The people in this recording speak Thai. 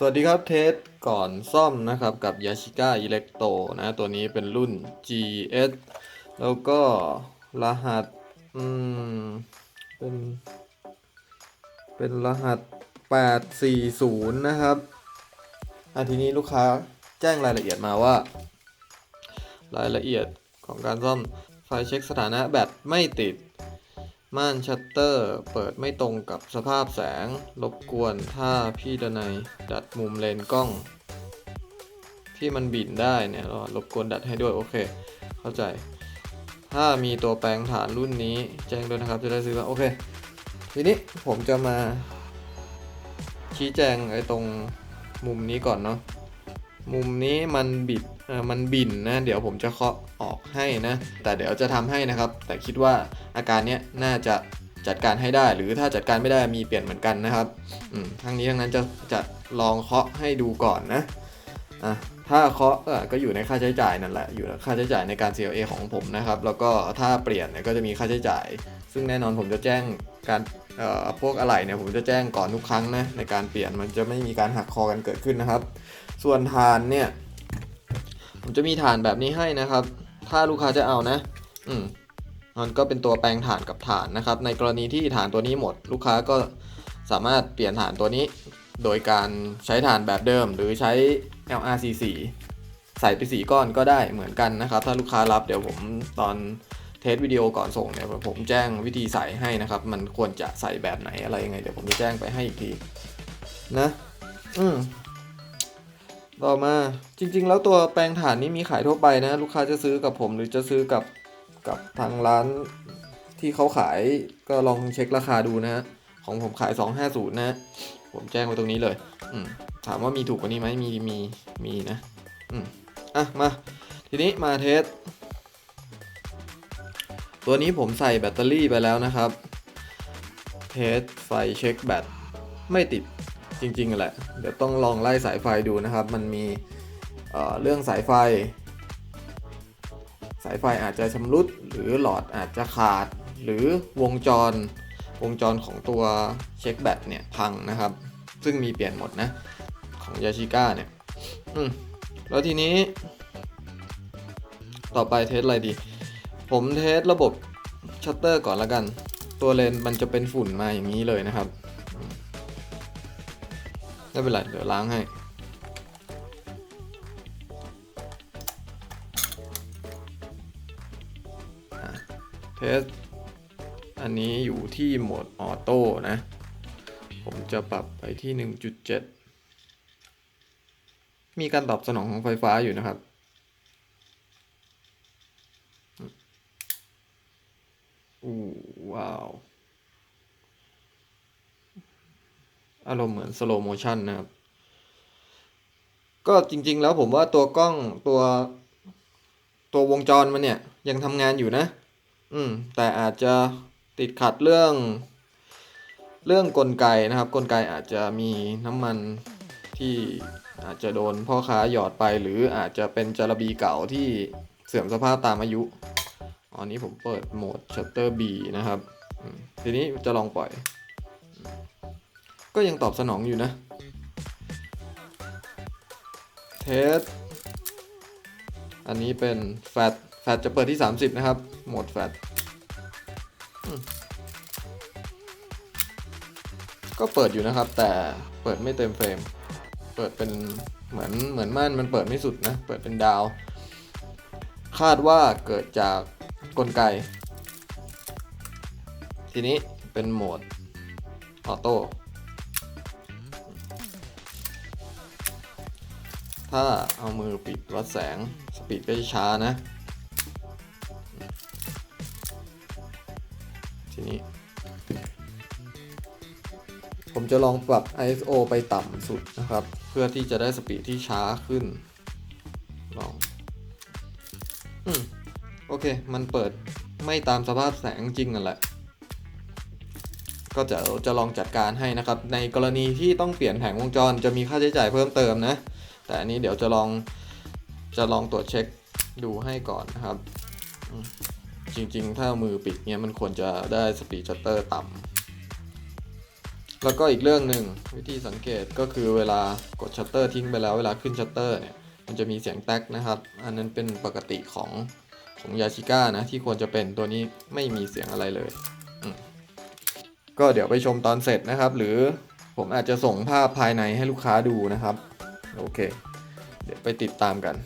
สวัสดีครับเทสก่อนซ่อมนะครับกับ Yashica Electro นะตัวนี้เป็นรุ่น GS แล้วก็รหัสอืมเป็น เป็นรหัส 840 นะครับอะทีนี้ลูกค้าแจ้งรายละเอียดมาว่า รายละเอียดของการซ่อมไฟเช็คสถานะแบตไม่ติด ม่านชัตเตอร์ เปิดไม่ตรงกับสภาพแสง รบกวนถ้าพี่ดนัยดัดมุมเลนส์กล้อง ที่มันบินได้เนี่ยเรารบกวนดัดให้ด้วย โอเค เข้าใจ ถ้ามีตัวแปลงฐานรุ่นนี้แจ้งด้วยนะครับจะได้ซื้อว่าโอเค ทีนี้ผมจะมา ชี้แจงไอ้ตรงมุมนี้ก่อนเนาะมุมนี้มันบิด เออมันบินนะ เดี๋ยวผมจะเคาะออกให้นะ แต่เดี๋ยวจะทำให้นะครับ แต่คิดว่าอาการเนี้ยน่าจะจัดการให้ได้ หรือถ้าจัดการไม่ได้มีเปลี่ยนเหมือนกันนะครับอืมทั้งนี้ทั้งนั้นจะจะลองเคาะให้ดูก่อนนะอะถ้าเคาะก็อยู่ในค่าใช้จ่ายนั่นแหละ อยู่ในค่าใช้จ่ายในการ CLA ของผมนะครับ แล้วก็ถ้าเปลี่ยนเนี่ยก็จะมีค่าใช้จ่าย ซึ่งแน่นอนผมจะแจ้งการพวกอะไหล่เนี่ยผมจะแจ้งก่อนทุกครั้งนะในการเปลี่ยนมันจะไม่มีการหักคอกันเกิดขึ้นนะครับ ส่วนฐานเนี่ย ผมจะมีฐานแบบนี้ให้นะครับ ถ้าลูกค้าจะเอานะ อืมมันก็เป็นตัวแปลงฐานกับฐานนะครับ ในกรณีที่ฐานตัวนี้หมด ลูกค้าก็สามารถเปลี่ยนฐานตัวนี้ โดยการใช้ฐานแบบเดิม หรือใช้ LRCC ใส่ไปสีก้อนก็ได้เหมือนกันนะครับ ถ้าลูกค้ารับเดี๋ยวผมตอนเทสวิดีโอก่อนส่งเนี่ยผมแจ้งวิธีใส่ให้นะครับ มันควรจะใส่แบบไหนอะไรยังไง เดี๋ยวผมจะแจ้งไปให้อีกทีนะ อืม ต่อมาจริง ๆ แล้วตัวแปลงฐานนี้มีขายทั่วไปนะ ลูกค้าจะซื้อกับผมหรือจะซื้อกับกับทางร้านที่เขาขายก็ลองเช็คราคาดูนะฮะของผมขาย 250 นะ ผมแจ้งไว้ตรงนี้เลย อืถามว่ามีถูกกว่านี้ไหมมีมีมีนะ อืมอะมา ทีนี้มาเทส ตัวนี้ผมใส่แบตเตอรี่ไปแล้วนะครับ เทสไฟเช็คแบตไม่ติด จริงๆแหละ เดี๋ยวต้องลองไล่สายไฟดูนะครับ มันมีเเรื่องสายไฟ สายไฟอาจจะชำรุด หรือหลอดอาจจะขาด หรือวงจรวงจรของตัวเช็คแบตเนี่ยพังนะครับ ซึ่งมีเปลี่ยนหมดนะ ของยาชิก้าเนี่ยอืมแล้วทีนี้ ต่อไปเทสอะไรดี ผมเทสระบบชัตเตอร์ก่อนละกัน ตัวเลนส์มันจะเป็นฝุ่นมาอย่างนี้เลยนะครับ ไม่เป็นไรเดี๋ยวล้างให้ เทส อันนี้อยู่ที่โหมดออโต้นะ ผมจะปรับไปที่ 1.7 มีการตอบสนองของไฟฟ้าอยู่นะครับอู้ว้าว อารมณ์เหมือนสโลโมชันนะครับ ก็จริง ๆ แล้วผมว่าตัวกล้องตัวตัววงจรมันเนี่ย ยังทำงานอยู่นะ อืม แต่อาจจะติดขัดเรื่อง เรื่องกลไกนะครับ กลไกอาจจะมีน้ำมันที่อาจจะโดนพ่อค้าหยอดไป หรืออาจจะเป็นจารบีเก่าที่เสื่อมสภาพตามอายุอันนี้ผมเปิดโหมด Shutter B นะครับ ทีนี้จะลองปล่อย ก็ยังตอบสนองอยู่นะเทสอันนี้เป็นแฟตแฟตจะเปิดที่ 30 นะครับ โหมดแฟตก็เปิดอยู่นะครับ แต่เปิดไม่เต็มเฟรม เปิดเป็นเหมือนเหมือนม่านมันเปิดไม่สุดนะ เปิดเป็นดาว คาดว่าเกิดจากกลไก ทีนี้เป็นโหมดออโต้ ถ้าเอามือปิดวัดแสง สปีดก็จะช้านะ ทีนี้ ผมจะลองปรับ ISO ไปต่ำสุดนะครับ เพื่อที่จะได้สปีดที่ช้าขึ้น ลอง อืม โอเค มันเปิดไม่ตามสภาพแสงจริงนั่นแหละก็จะจะลองจัดการให้นะครับ ในกรณีที่ต้องเปลี่ยนแผงวงจรจะมีค่าใช้จ่ายเพิ่มเติมนะ แต่อันนี้เดี๋ยวจะลองจะลองตรวจเช็คดูให้ก่อนนะครับ จริงๆ ถ้ามือปิดเนี้ยมันควรจะได้สปีดชัตเตอร์ต่ำแล้วก็อีกเรื่องหนึ่งวิธีสังเกตก็คือเวลากดชัตเตอร์ทิ้งไปแล้วเวลาขึ้นชัตเตอร์เนี่ยมันจะมีเสียงแท็กนะครับ อันนั้นเป็นปกติของของยาชิก้านะที่ควรจะเป็นตัวนี้ไม่มีเสียงอะไรเลยก็เดี๋ยวไปชมตอนเสร็จนะครับ หรือผมอาจจะส่งภาพภายในให้ลูกค้าดูนะครับ โอเค เดี๋ยวไปติดตามกัน